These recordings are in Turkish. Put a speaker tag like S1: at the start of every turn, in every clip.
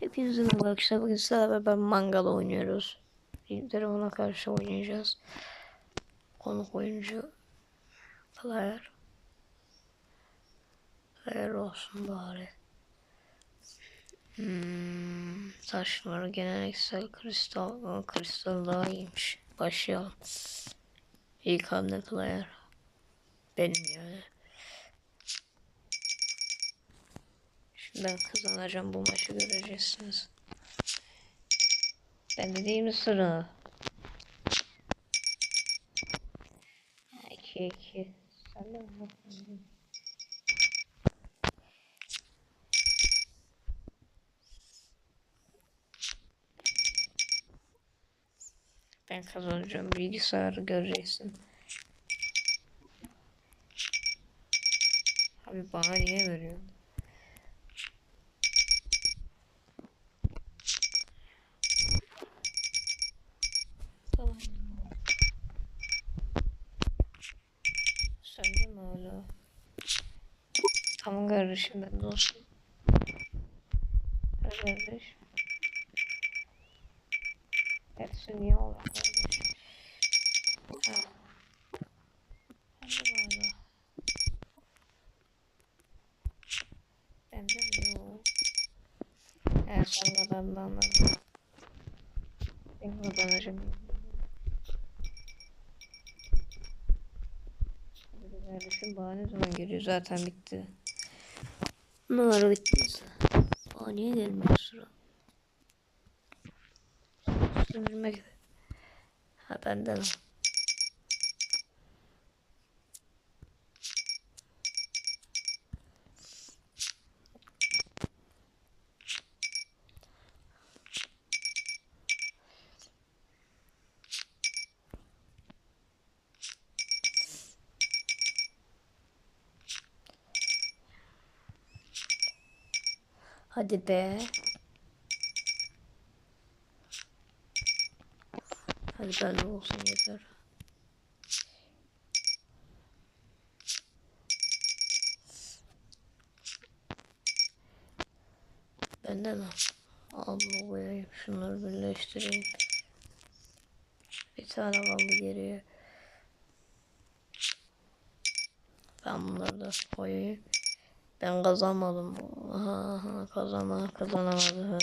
S1: Merhaba arkadaşlar. Bugün sizlerle beraber mangal oynuyoruz. Telefona karşı oynayacağız. Konuk oyuncu player. Player olsun bari. Hmm, taşları geleneksel kristal. Ama kristal daha iyiymiş. Başlayalım. İlk hamle player. Benim yani. Ben kazanacağım bu maçı göreceksiniz. Ben de değil mi sıra? 2 2. Sen de mi? Ben kazanacağım bilgisayarı göreceksin. Abi bana niye veriyorsun? Tamam. Sen de mi hala? Tamam kardeşim ben olsun. Hadi kardeş. Hepsi niye olur kardeş? Ha. Ben de yok? Evet sen de ben de anladım. Ben kazanacağım. Hadi kardeşim bana ne zaman geliyor zaten bitti. Ara bittiyse. Aa niye gelmiyor sıra? Sürmek. Ha bende de. Hadi be. Hadi ben de olsun yeter. Bende mi? Allah koyayım. Şunları birleştireyim. Bir tane kaldı geriye. Ben bunları da koyayım. Ben kazanmadım. Aha, kazanma, kazanamadım.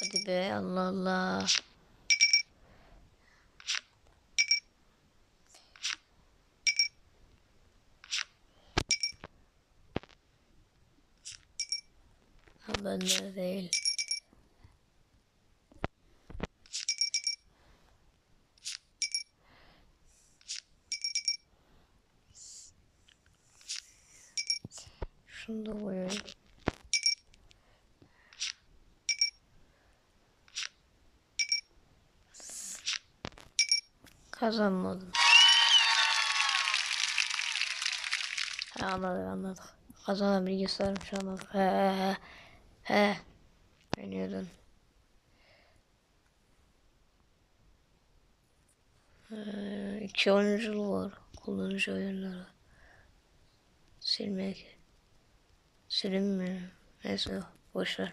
S1: Hadi be Allah Allah. Ben de değil. Şunu da koyayım. Kazanmadım. He anladık anladık. Kazanan bilgisayarmış anladık. He he he. He. Oynuyordun. Ee, iki oyunculu var. Kullanıcı oyunları. Silmek. Silinmiyor. Neyse boşver.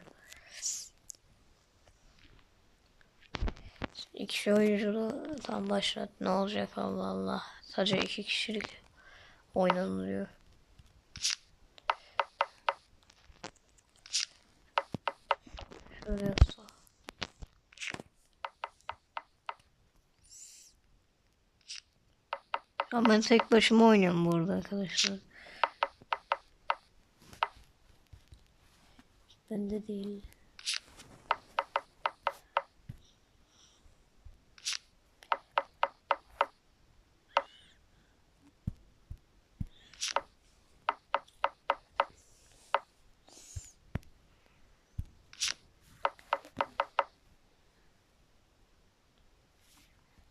S1: İki oyunculu tam başlat. Ne olacak Allah Allah. Sadece iki kişilik oynanılıyor. Şöyle yapsa. Ama ben tek başıma oynuyorum burada arkadaşlar. Bende değil.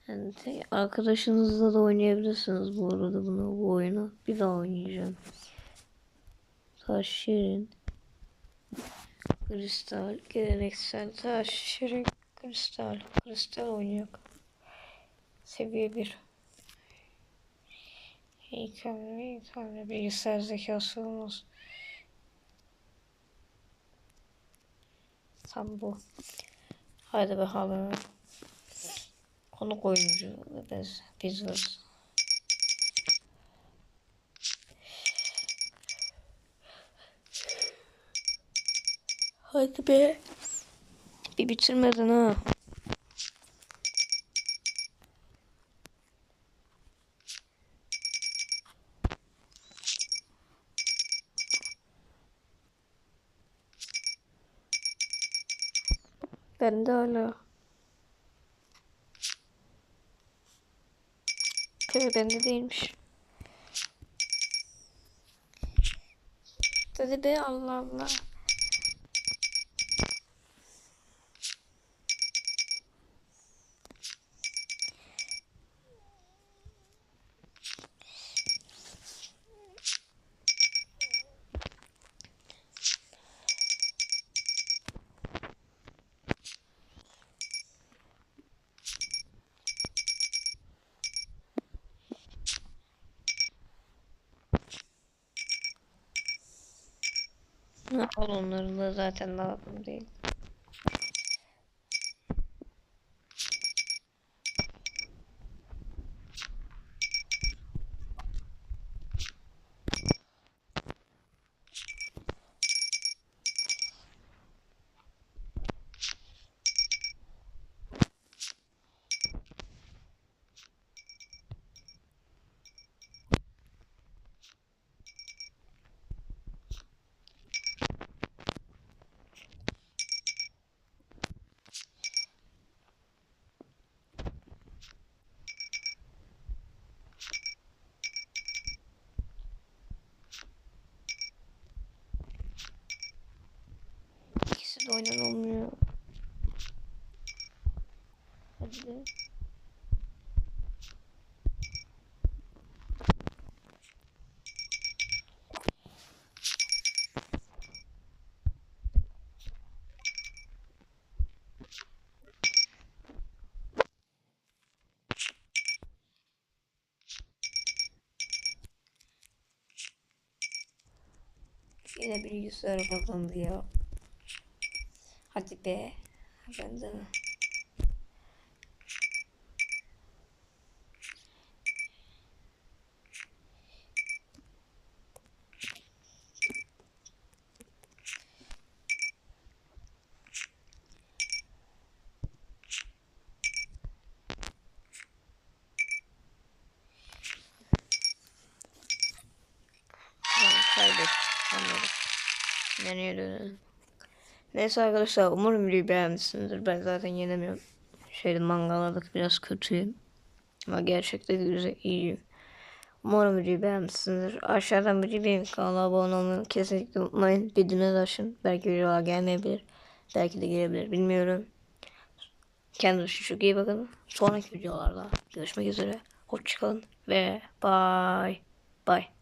S1: Yani arkadaşınızla da oynayabilirsiniz bu arada bunu bu oyunu. Bir daha oynayacağım. Taş şirin. Kristal, geleneksel taş, şirin, kristal. Kristal oynuyor. Seviye 1. İlk hamle, ilk hamle bilgisayar zekası olmaz. Tam bu. Haydi bakalım. Konuk oyuncu biz, biz varız. Hadi be. Bir bitirmedin ha. Ben de hala. Köy bende değilmiş. Hadi be Allah Allah. Onların da zaten lazım değil. De oynanılmıyor. Hadi de. Yine bilgisayar kazandı ya. Hadi be. Ben de. Tamam, kaybettik. Anladım. Nereye dönelim? Neyse arkadaşlar umarım videoyu beğenmişsinizdir. Ben zaten yenemiyorum. Şeyde mangaladık biraz kötüyüm. Ama gerçekten güzel iyiyim. Umarım videoyu beğenmişsinizdir. Aşağıdan videoyu beğenip kanala abone olmayı kesinlikle unutmayın. Bildiğiniz açın. Belki videolar gelmeyebilir. Belki de gelebilir bilmiyorum. Kendinize çok iyi bakın. Sonraki videolarda görüşmek üzere. Hoşçakalın ve bye. Bye.